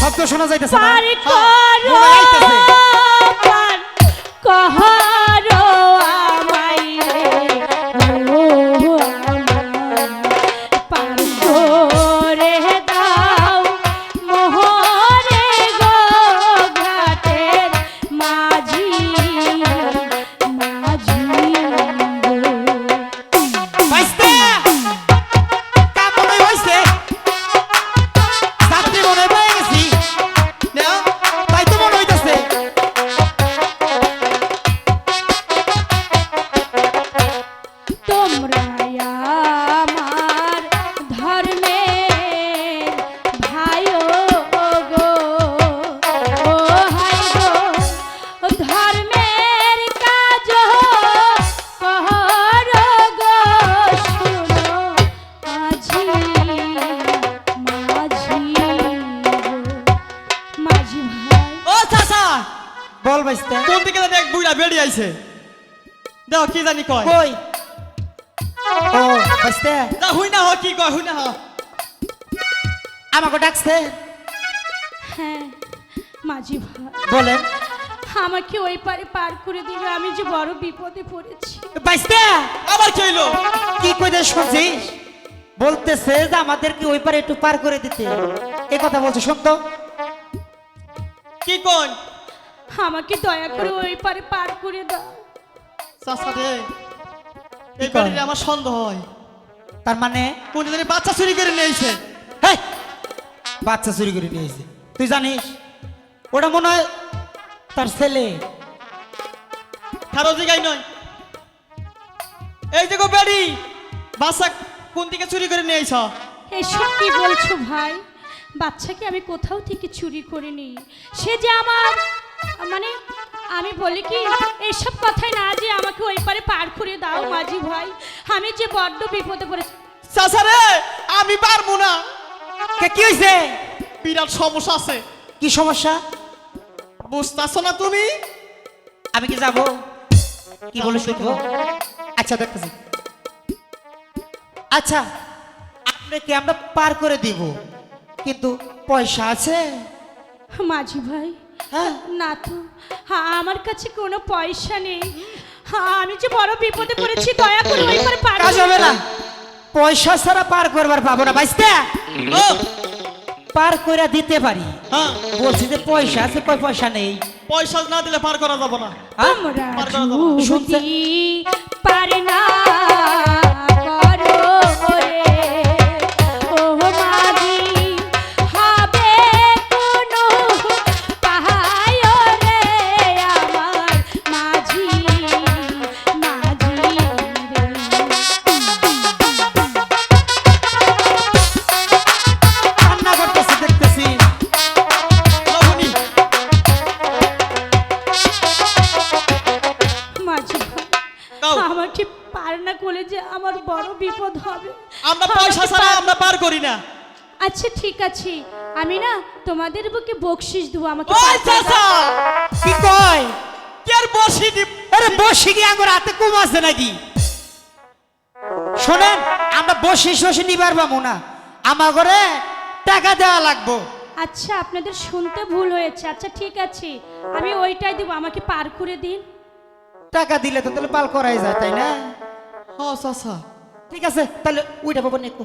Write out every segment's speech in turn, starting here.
শব্দ শোনা যাইতেছে না। দিকে জানি এক বুড়া বেড়ি আইছে। দেখো কি জানি কয়। কই? ও বাইস্তে না হুই না হ কি কয় হুই না হ। আমাকে ডাকছে? হ্যাঁ মাঝি ভাই। বলেন। আমাকে ওই পারে পার করে দিবে আমি যে বড় বিপদে পড়েছি। বাইস্তে! আবার কি হইল? কি কইতে শুনছিস বলতেছে যে আমাদেরকে ওই পারে একটু পার করে দিতে। এ কথা বলছে সত্য কি কোন? আমাকে দয়া করে ওই পারে পার করে দাও। চাচা রে এই? বেড়িটা আমার সন্দেহ হয়। তার মানে কোন জানি বাচ্চা চুরি করে নিয়েছে হেই, বাচ্চা চুরি করে নিয়েছে তুই জানিস ওটা মনে হয় তার ছেলে। খারো জায়গায় নয়। এই দেখো বেড়ি বাচ্চা কোন দিকে চুরি করে নিয়েছ এসব কি বলছো ভাই? বাচ্চাকে আমি কোথাও থেকে চুরি করিনি। সে যে আমার মানে আমি বলি কি এসব কথাই না যে আমাকে ওই পারে পার করে দাও মাঝি ভাই। আমি যে বড্ড বিপদে পড়েছি চাচা রে আমি পারব না। কে কি হয়েছে বিরাট সমস্যা আছে। কি সমস্যা? বুঝতেছো না তুমি? আমি কি যাব? কি বলে শুনব আচ্ছা দেখতেছি। আচ্ছা আপনাকে আমরা পার করে দিব। কিন্তু পয়সা আছে? মাঝি ভাই হ্যাঁ না তো হ্যাঁ আমার কাছে কোনো পয়সা নেই। হ্যাঁ আমি যে বড় বিপদে পড়েছি দয়া করে ওই পারে পার কাজ হবে না। পয়সা ছাড়া পার করবার পাবো না বাইসতে পার করে দিতে পারি। হ্যাঁ। বলছি যে পয়সা আছে পয়সা নেই? পয়সা না দিলে পার করা যাবে না। হ্যাঁ? পার করা যাবে না। পারে না দাও। পার না করলে যে আমার বড় বিপদ হবে। আমরা পয়সা ছাড়া আমরা পার করি না। আচ্ছা ঠিক আছে। আমি না তোমাদের বুকে বকশিস দেবো আমাকে ওই। চাচা! কি কয়? কে আর বসি দি আরে বসে কি? আঙ্গুর হাতে কম আছে নাকি? শোনেন আমরা বসে শসে নিবার পাবো না। আমার ঘরে টাকা দেওয়া লাগবো। আচ্ছা আপনাদের শুনতে ভুল হয়েছে। আচ্ছা ঠিক আছে। আমি ওইটাই দেবো আমাকে পার করে দিন। টাকা দিলে তো তাহলে পাল করাই যায় তাই না? হ্যাঁ চাচা। ঠিক আছে তাহলে উইটা পাবো নেকো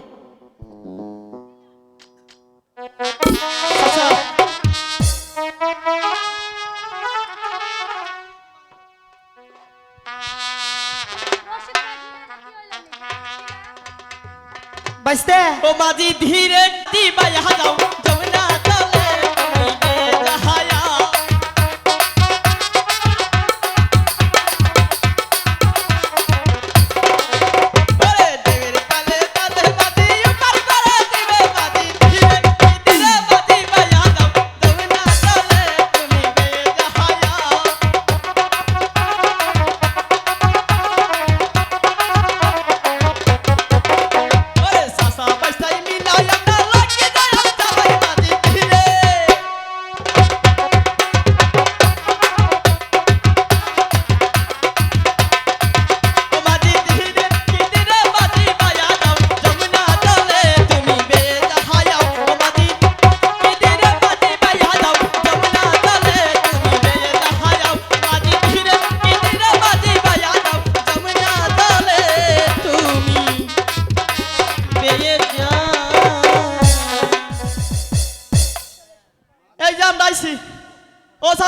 বাইসতে। ও মাঝি ধীরে দিবাই হাজাও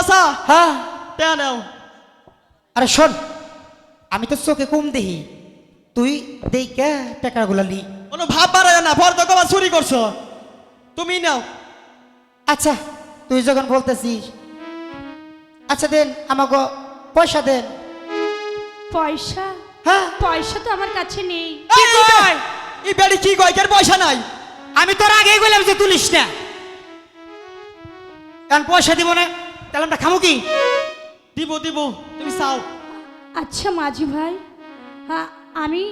চাচা হ্যাঁ। টেয়া নাও। আরে শোন আমি তো চোখে কম দেখি তুই দেইকা টাকাগুলা লি। কোনো ভাব বাড়ায় না ভর তো চুরি করছ। তুমি নাও। আচ্ছা তুই যখন বলতেছিস আচ্ছা দেন আমাকে পয়সা দেন। পয়সা? হ্যাঁ। পয়সা তো আমার কাছে নেই? এই বেড়ি কি কয় কেন পয়সা নাই। আমি তোর আগেই বললাম যে তুলিস না। কারণ পয়সা দিব না। তাহলে আমরা খামু কি? দিব দিব। তুমি চাও। আচ্ছা মাঝি ভাই। আ- আমি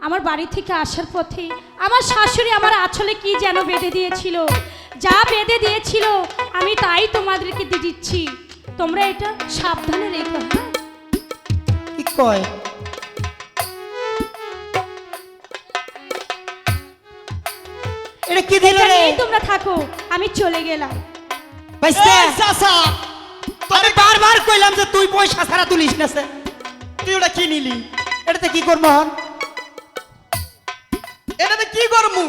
আমার বাড়ি থেকে আসার পথে আমার শাশুড়ি আমার আঁচলে কি যেন বেঁধে দিয়েছিল। যা বেঁধে দিয়েছিল আমি তাই তোমাদেরকে দিয়ে দিচ্ছি। তোমরা এটা সাবধানে রেখো হ্যাঁ? কি কয়? এটা কি দিল রে? তোমরা থাকো আমি চলে গেলাম। চাচা! আমি বারবার কইলাম যে তুই পয়সা ছাড়া তুলিস না সে তুই ওটা কি নিলি? এটাতে কি করব হন এটাতে কি করমু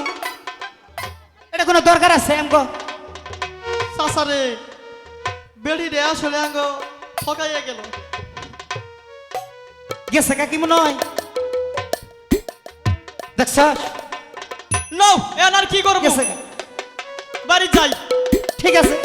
এটা কোনো দরকার আছে আমগো? চাচা রে বেড়ি রে আসলে আঙ্গ ঠকাইয়া গেল। গেছে কাকি মনে হয়? দেখছ নাও আর কি করব? গেছে। বাড়ি যাই। ঠিক আছে।